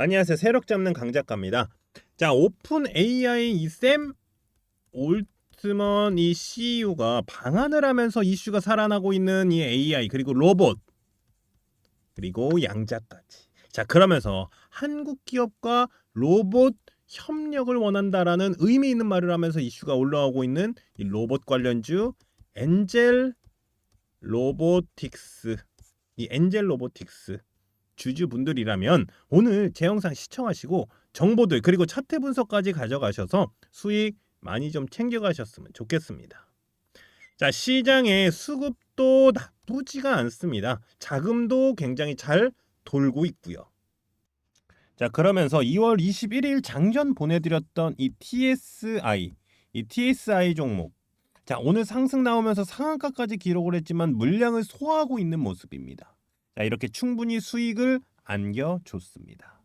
안녕하세요. 세력 잡는 강 작가입니다. 자, 오픈 AI 이샘 올트먼 이 CEO가 방한을 하면서 이슈가 살아나고 있는 이 AI 그리고 로봇 그리고 양자까지. 자, 그러면서 한국 기업과 로봇 협력을 원한다라는 의미 있는 말을 하면서 이슈가 올라오고 있는 이 로봇 관련주 엔젤 로보틱스 이 엔젤 로보틱스 주주분들이라면 오늘 제 영상 시청하시고 정보들 그리고 차트 분석까지 가져가셔서 수익 많이 좀 챙겨가셨으면 좋겠습니다. 자 시장의 수급도 나쁘지가 않습니다. 자금도 굉장히 잘 돌고 있고요. 자 그러면서 2월 21일 장전 보내드렸던 이 TSI 이 TSI 종목 자 오늘 상승 나오면서 상한가까지 기록을 했지만 물량을 소화하고 있는 모습입니다. 자 이렇게 충분히 수익을 안겨줬습니다.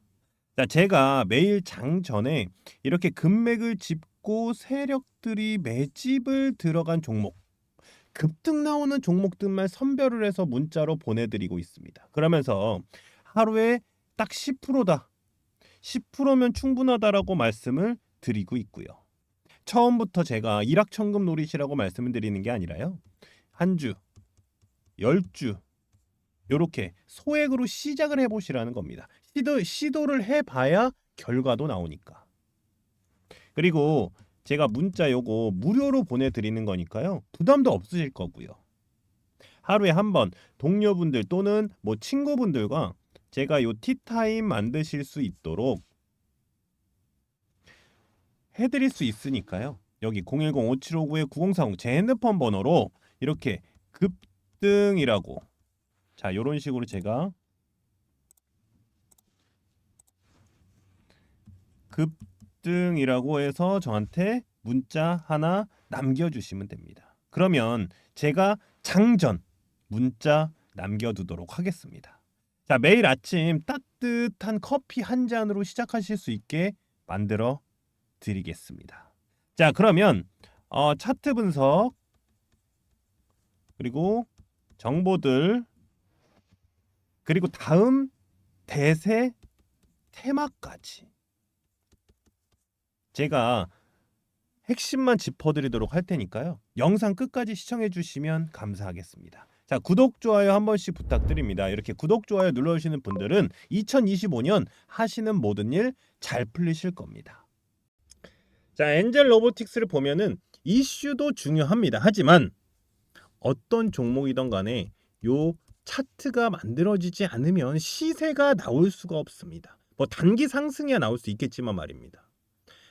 자 제가 매일 장 전에 이렇게 금맥을 짚고 세력들이 매집을 들어간 종목 급등 나오는 종목들만 선별을 해서 문자로 보내드리고 있습니다. 그러면서 하루에 딱 10%다. 10%면 충분하다라고 말씀을 드리고 있고요. 처음부터 제가 일확천금 노리시라고 말씀을 드리는 게 아니라요. 한 주, 열 주, 요렇게 소액으로 시작을 해보시라는 겁니다. 시도, 시도를 해봐야 결과도 나오니까. 그리고 제가 문자 요거 무료로 보내드리는 거니까요. 부담도 없으실 거고요. 하루에 한 번 동료분들 또는 뭐 친구분들과 제가 요 티타임 만드실 수 있도록 해드릴 수 있으니까요. 여기 010-5759-9040 제 핸드폰 번호로 이렇게 급등이라고 자 요런 식으로 제가 급등이라고 해서 저한테 문자 하나 남겨주시면 됩니다. 그러면 제가 장전 문자 남겨두도록 하겠습니다. 자 매일 아침 따뜻한 커피 한 잔으로 시작하실 수 있게 만들어 드리겠습니다. 자 그러면 어, 차트 분석 그리고 정보들 그리고 다음 대세 테마까지 제가 핵심만 짚어드리도록 할 테니까요. 영상 끝까지 시청해 주시면 감사하겠습니다. 자 구독 좋아요 한 번씩 부탁드립니다. 이렇게 구독 좋아요 눌러주시는 분들은 2025년 하시는 모든 일 잘 풀리실 겁니다. 자 엔젤 로보틱스를 보면은 이슈도 중요합니다. 하지만 어떤 종목이든 간에 요 차트가 만들어지지 않으면 시세가 나올 수가 없습니다. 뭐 단기 상승이야 나올 수 있겠지만 말입니다.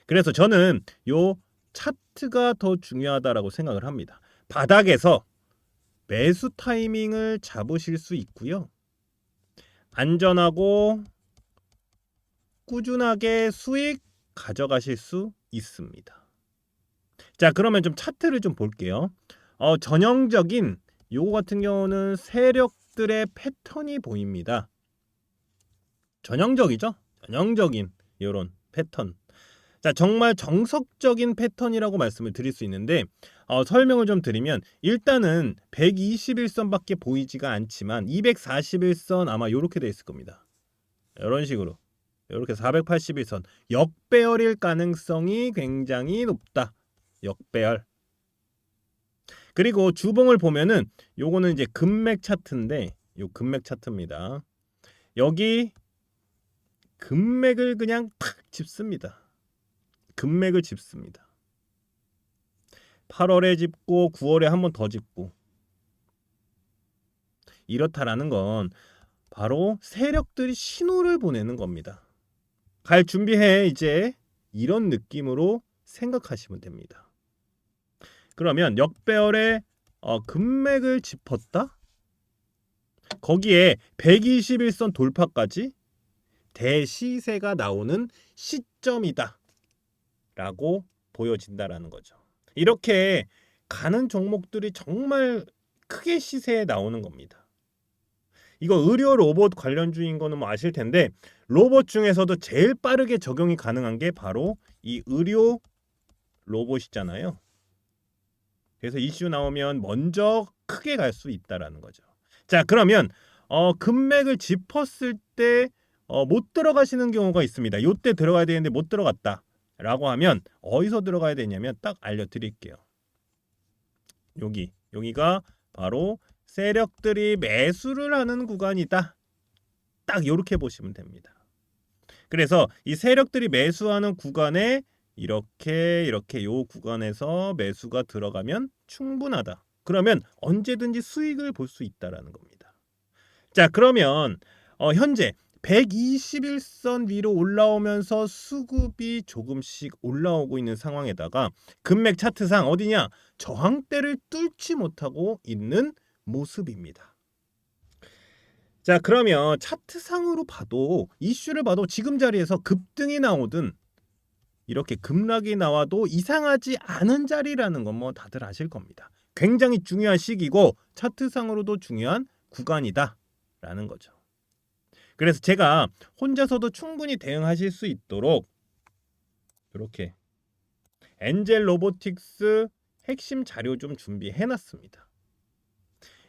그래서 저는 요 차트가 더 중요하다라고 생각을 합니다. 바닥에서 매수 타이밍을 잡으실 수 있고요. 안전하고 꾸준하게 수익 가져가실 수 있습니다. 자, 그러면 좀 차트를 좀 볼게요. 어, 전형적인 요거 같은 경우는 세력 들의 패턴이 보입니다. 전형적이죠? 전형적인 요런 패턴. 자, 정말 정석적인 패턴이라고 말씀을 드릴 수 있는데 어, 설명을 좀 드리면 일단은 121선밖에 보이지가 않지만 241선 아마 요렇게 돼 있을 겁니다. 이런 식으로 이렇게 481선 역배열일 가능성이 굉장히 높다. 역배열. 그리고 주봉을 보면은 요거는 이제 금맥 차트인데 요 금맥 차트입니다. 여기 금맥을 그냥 탁 짚습니다. 금맥을 짚습니다. 8월에 짚고 9월에 한 번 더 짚고 이렇다라는 건 바로 세력들이 신호를 보내는 겁니다. 갈 준비해 이제 이런 느낌으로 생각하시면 됩니다. 그러면 역배열의 어, 금맥을 짚었다. 거기에 121선 돌파까지 대시세가 나오는 시점이다. 라고 보여진다라는 거죠. 이렇게 가는 종목들이 정말 크게 시세에 나오는 겁니다. 이거 의료 로봇 관련주인 거는 뭐 아실 텐데 로봇 중에서도 제일 빠르게 적용이 가능한 게 바로 이 의료 로봇이잖아요. 그래서 이슈 나오면 먼저 크게 갈 수 있다라는 거죠. 자, 그러면 어 금맥을 짚었을 때 어, 못 들어가시는 경우가 있습니다. 요때 들어가야 되는데 못 들어갔다. 라고 하면 어디서 들어가야 되냐면 딱 알려드릴게요. 여기 여기가 바로 세력들이 매수를 하는 구간이다. 딱 이렇게 보시면 됩니다. 그래서 이 세력들이 매수하는 구간에 이렇게 이렇게 요 구간에서 매수가 들어가면 충분하다. 그러면 언제든지 수익을 볼 수 있다라는 겁니다. 자, 그러면 어, 현재 121선 위로 올라오면서 수급이 조금씩 올라오고 있는 상황에다가 금맥 차트상 어디냐? 저항대를 뚫지 못하고 있는 모습입니다. 자, 그러면 차트상으로 봐도 이슈를 봐도 지금 자리에서 급등이 나오든 이렇게 급락이 나와도 이상하지 않은 자리라는 건 뭐 다들 아실 겁니다. 굉장히 중요한 시기고 차트상으로도 중요한 구간이다 라는 거죠. 그래서 제가 혼자서도 충분히 대응하실 수 있도록 이렇게 엔젤 로보틱스 핵심 자료 좀 준비해 놨습니다.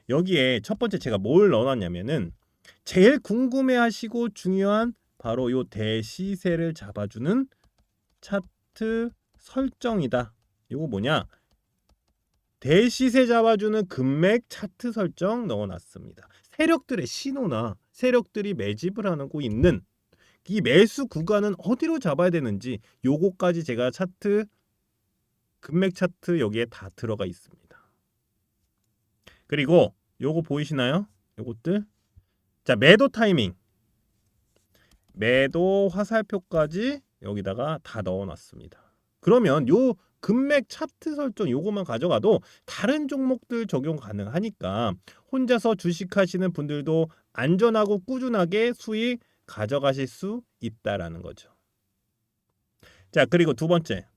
여기에 첫 번째 제가 뭘 넣어놨냐면은 제일 궁금해 하시고 중요한 바로 요 대시세를 잡아주는 차트 설정이다. 이거 뭐냐? 대시세 잡아주는 금맥 차트 설정 넣어놨습니다. 세력들의 신호나 세력들이 매집을 하고 있는 이 매수 구간은 어디로 잡아야 되는지 요거까지 제가 차트 금맥 차트 여기에 다 들어가 있습니다. 그리고 요거 보이시나요? 요것들 자 매도 타이밍 매도 화살표까지 여기다가 다 넣어놨습니다. 그러면 요 금맥 차트 설정 요거만 가져가도 다른 종목들 적용 가능하니까 혼자서 주식하시는 분들도 안전하고 꾸준하게 수익 가져가실 수 있다라는 거죠. 자, 그리고 두 번째.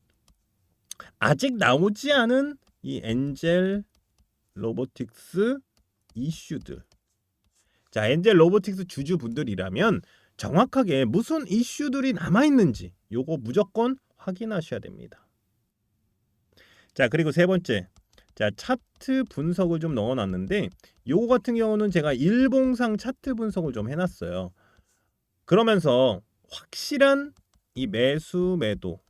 아직 나오지 않은 이 엔젤 로보틱스 이슈들. 자, 엔젤 로보틱스 주주분들이라면 정확하게 무슨 이슈들이 남아 있는지 요거 무조건 확인하셔야 됩니다. 자, 그리고 세 번째. 자, 차트 분석을 좀 넣어 놨는데 요거 같은 경우는 제가 일봉상 차트 분석을 좀 해놨어요. 그러면서 확실한 이 매수 매도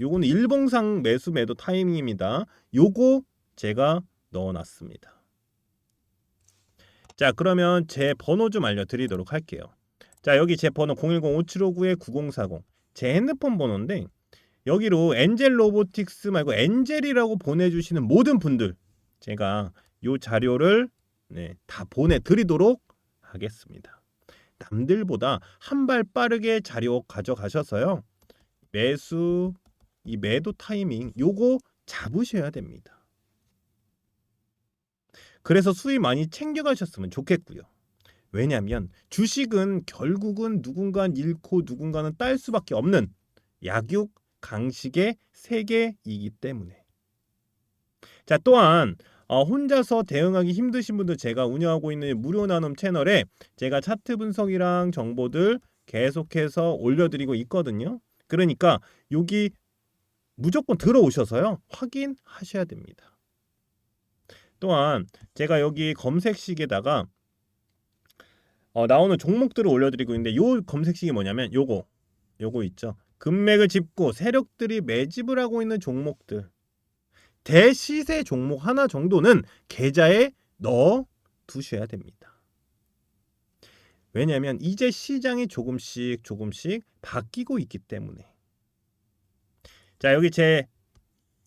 요거는 일봉상 매수 매도 타이밍입니다. 요거 제가 넣어놨습니다. 자 그러면 제 번호 좀 알려드리도록 할게요. 자 여기 제 번호 010-5759-9040 제 핸드폰 번호인데 여기로 엔젤 로보틱스 말고 엔젤이라고 보내주시는 모든 분들 제가 요 자료를 네, 다 보내드리도록 하겠습니다. 남들보다 한 발 빠르게 자료 가져가셔서요. 매수 이 매도 타이밍 요거 잡으셔야 됩니다. 그래서 수익 많이 챙겨가셨으면 좋겠고요. 왜냐하면 주식은 결국은 누군가는 잃고 누군가는 딸 수밖에 없는 약육 강식의 세계이기 때문에. 자 또한 어, 혼자서 대응하기 힘드신 분들 제가 운영하고 있는 무료 나눔 채널에 제가 차트 분석이랑 정보들 계속해서 올려드리고 있거든요. 그러니까 여기 무조건 들어오셔서요 확인하셔야 됩니다. 또한 제가 여기 검색식에다가 어, 나오는 종목들을 올려드리고 있는데 요 검색식이 뭐냐면 요거 요거 있죠. 금맥을 짚고 세력들이 매집을 하고 있는 종목들 대시세 종목 하나 정도는 계좌에 넣어 두셔야 됩니다. 왜냐하면 이제 시장이 조금씩 조금씩 바뀌고 있기 때문에 자 여기 제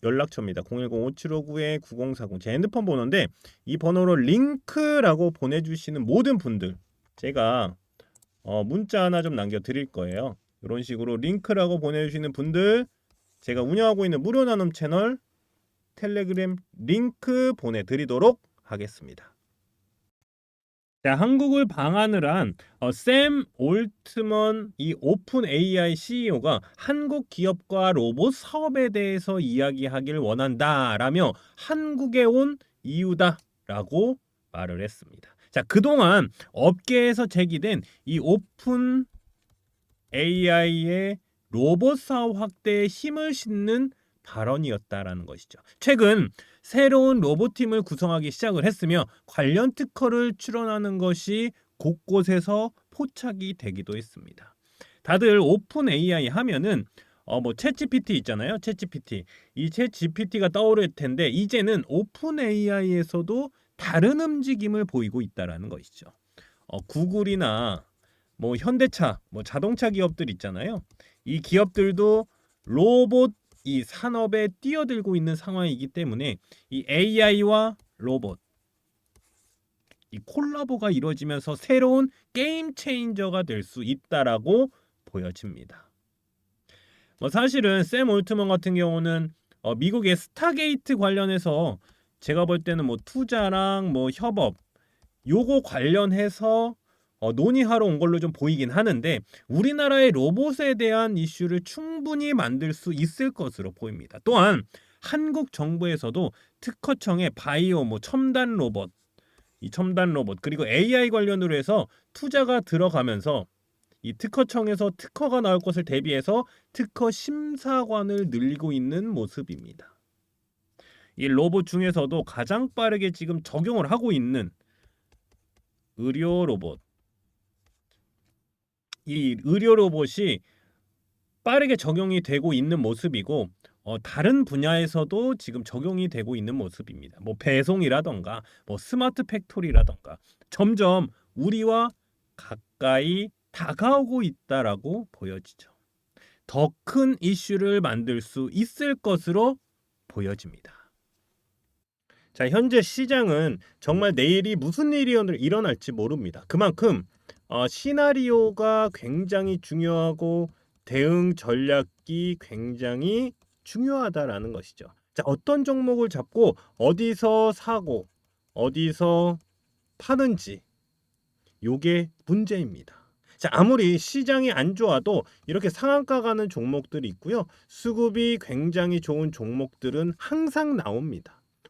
연락처입니다. 010-5759-9040 제 핸드폰 번호인데 이 번호로 링크라고 보내주시는 모든 분들 제가 어, 문자 하나 좀 남겨 드릴 거예요. 이런 식으로 링크라고 보내주시는 분들 제가 운영하고 있는 무료 나눔 채널 텔레그램 링크 보내드리도록 하겠습니다. 자, 한국을 방한을 한 어, 샘 올트먼 이 오픈 AI CEO가 한국 기업과 로봇 사업에 대해서 이야기하길 원한다라며 한국에 온 이유다라고 말을 했습니다. 자, 그동안 업계에서 제기된 이 오픈 AI의 로봇 사업 확대에 힘을 싣는 발언이었다라는 것이죠. 최근 새로운 로봇팀을 구성하기 시작을 했으며 관련 특허를 출원하는 것이 곳곳에서 포착이 되기도 했습니다. 다들 오픈 AI 하면은 어뭐 챗GPT 있잖아요. 챗GPT. 이 챗GPT가 떠오를 텐데 이제는 오픈 AI에서도 다른 움직임을 보이고 있다라는 것이죠. 어 구글이나 뭐 현대차, 뭐 자동차 기업들 있잖아요. 이 기업들도 로봇 이 산업에 뛰어들고 있는 상황이기 때문에 이 AI와 로봇 이 콜라보가 이루어지면서 새로운 게임 체인저가 될 수 있다라고 보여집니다. 뭐 사실은 샘 올트먼 같은 경우는 어 미국의 스타게이트 관련해서 제가 볼 때는 뭐 투자랑 뭐 협업 요거 관련해서 어 논의하러 온 걸로 좀 보이긴 하는데 우리나라의 로봇에 대한 이슈를 충분히 만들 수 있을 것으로 보입니다. 또한 한국 정부에서도 특허청에 바이오 뭐 첨단 로봇 이 첨단 로봇 그리고 AI 관련으로 해서 투자가 들어가면서 이 특허청에서 특허가 나올 것을 대비해서 특허 심사관을 늘리고 있는 모습입니다. 이 로봇 중에서도 가장 빠르게 지금 적용을 하고 있는 의료 로봇. 이 의료 로봇이 빠르게 적용이 되고 있는 모습이고 어, 다른 분야에서도 지금 적용이 되고 있는 모습입니다. 뭐 배송이라던가 뭐 스마트 팩토리라던가 점점 우리와 가까이 다가오고 있다라고 보여지죠. 더 큰 이슈를 만들 수 있을 것으로 보여집니다. 자, 현재 시장은 정말 내일이 무슨 일이 일어날지 모릅니다. 그만큼 어, 시나리오가 굉장히 중요하고 대응 전략이 굉장히 중요하다라는 것이죠. 자, 어떤 종목을 잡고 어디서 사고 어디서 파는지 요게 문제입니다. 자, 아무리 시장이 안 좋아도 이렇게 상한가 가는 종목들이 있고요. 수급이 굉장히 좋은 종목들은 항상 나옵니다.